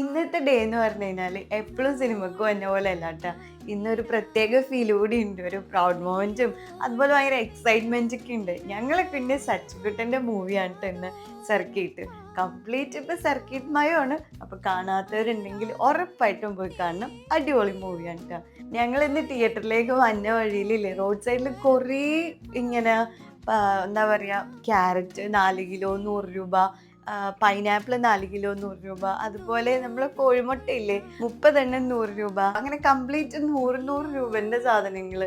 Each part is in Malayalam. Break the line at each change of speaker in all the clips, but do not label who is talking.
ഇന്നത്തെ ഡേ എന്ന് പറഞ്ഞു കഴിഞ്ഞാൽ എപ്പോഴും സിനിമക്കും എന്നെ പോലെ അല്ല കേട്ടോ ഇന്നൊരു പ്രത്യേക ഫീൽ കൂടി ഉണ്ട്. ഒരു പ്രൗഡ് മൊമെന്റും അതുപോലെ ഭയങ്കര എക്സൈറ്റ്മെന്റ് ഒക്കെ ഉണ്ട്. ഞങ്ങൾ പിന്നെ സച്ചുകുട്ടന്റെ മൂവിയാണ് കേട്ടോ ഇന്ന് സർക്കിട്ട് കംപ്ലീറ്റ് ഇപ്പോൾ സർക്കിട്ട് മയമാണ് അപ്പോൾ കാണാത്തവരുണ്ടെങ്കിൽ ഉറപ്പായിട്ടും പോയി കാണണം. അടിപൊളി മൂവിയാണ് കേട്ടോ ഞങ്ങൾ ഇന്ന് തിയേറ്ററിലേക്ക് വന്ന വഴിയിലില്ലേ റോഡ് സൈഡിൽ കുറേ ഇങ്ങനെ എന്താ പറയുക ക്യാരറ്റ് നാല് കിലോ നൂറ് രൂപ പൈനാപ്പിൾ നാല് കിലോ നൂറ് രൂപ. അതുപോലെ നമ്മളെ കോഴിമുട്ടയില്ലേ മുപ്പതെണ്ണം നൂറ് രൂപ. അങ്ങനെ കംപ്ലീറ്റ് നൂറ് നൂറ് രൂപന്റെ സാധനങ്ങൾ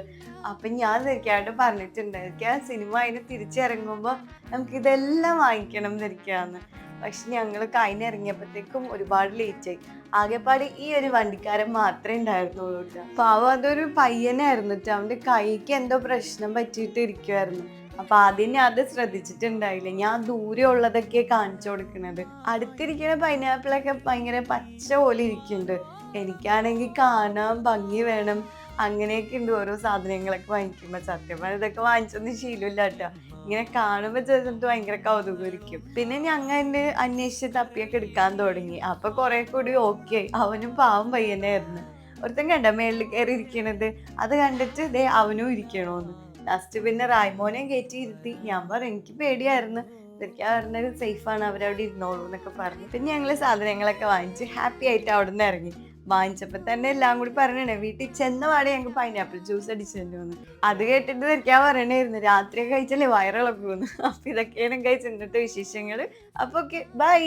അപ്പൊ ഞാൻ ധരിക്കാണ്ട് പറഞ്ഞിട്ടുണ്ടായിരിക്കും ആ സിനിമ അതിന് തിരിച്ചിറങ്ങുമ്പോൾ നമുക്ക് ഇതെല്ലാം വാങ്ങിക്കണം ധരിക്കാന്ന് പക്ഷെ ഞങ്ങൾ കഴിഞ്ഞിറങ്ങിയപ്പോഴത്തേക്കും ഒരുപാട് ലേറ്റ് ആയി. ആകെപ്പാട് ഈ ഒരു വണ്ടിക്കാരൻ മാത്രമേ ഉണ്ടായിരുന്നുള്ളൂ കേട്ടോ പാവം അതൊരു പയ്യനായിരുന്നു കേട്ടോ അവന്റെ കൈക്ക് എന്തോ പ്രശ്നം പറ്റിയിട്ട് ഇരിക്കുമായിരുന്നു അപ്പൊ ആദ്യം ഞാൻ അത് ശ്രദ്ധിച്ചിട്ടുണ്ടായില്ല. ഞാൻ ദൂരെ ഉള്ളതൊക്കെ കാണിച്ചു കൊടുക്കുന്നത് അടുത്തിരിക്കുന്ന പൈനാപ്പിളൊക്കെ ഭയങ്കര പച്ച പോലെ ഇരിക്കുന്നുണ്ട്. എനിക്കാണെങ്കിൽ കാണാൻ ഭംഗി വേണം. അങ്ങനെയൊക്കെ ഉണ്ട് ഓരോ സാധനങ്ങളൊക്കെ വാങ്ങിക്കുമ്പോൾ സത്യം പറഞ്ഞാൽ ഇതൊക്കെ വാങ്ങിച്ചൊന്നും ശീലമില്ല കേട്ടോ. ഇങ്ങനെ കാണുമ്പോൾ ചെറുത് ഭയങ്കര കൗതുകമായിരിക്കും. പിന്നെ ഞങ്ങൾ എന്റെ അന്വേഷിച്ച് തപ്പിയൊക്കെ എടുക്കാൻ തുടങ്ങി. അപ്പോൾ കുറെ കൂടി ഓക്കെ അവനും പാവം പയ്യനായിരുന്നു. ഒരുത്തൻ കണ്ട മേളിൽ കയറി ഇരിക്കണത് അത് കണ്ടിട്ട് ദേ അവനും ഇരിക്കണോന്ന്. ലാസ്റ്റ് പിന്നെ റായ്മോനെയും കയറ്റി ഇരുത്തി. ഞാൻ പറഞ്ഞു എനിക്ക് പേടിയായിരുന്നു. ഇതൊക്കെ പറഞ്ഞത് സേഫാണ് അവരവിടെ ഇരുന്നോളൂ എന്നൊക്കെ പറഞ്ഞു. പിന്നെ ഞങ്ങൾ സാധനങ്ങളൊക്കെ വാങ്ങിച്ച് ഹാപ്പി ആയിട്ട് അവിടെ നിന്ന് ഇറങ്ങി. വാങ്ങിച്ചപ്പോൾ തന്നെ എല്ലാം കൂടി പറഞ്ഞേ വീട്ടിൽ ചെന്ന പാടെ ഞങ്ങൾക്ക് പൈനാപ്പിൾ ജ്യൂസ് അടിച്ചു അത് കേട്ടിട്ട് ധരിക്കാൻ പറയണായിരുന്നു രാത്രി കഴിച്ചല്ലേ വയറിളക്കുന്നു അപ്പൊ ഇതൊക്കെയാണ് കഴിച്ചിട്ട് വിശേഷങ്ങൾ അപ്പോൾ ഓക്കെ ബൈ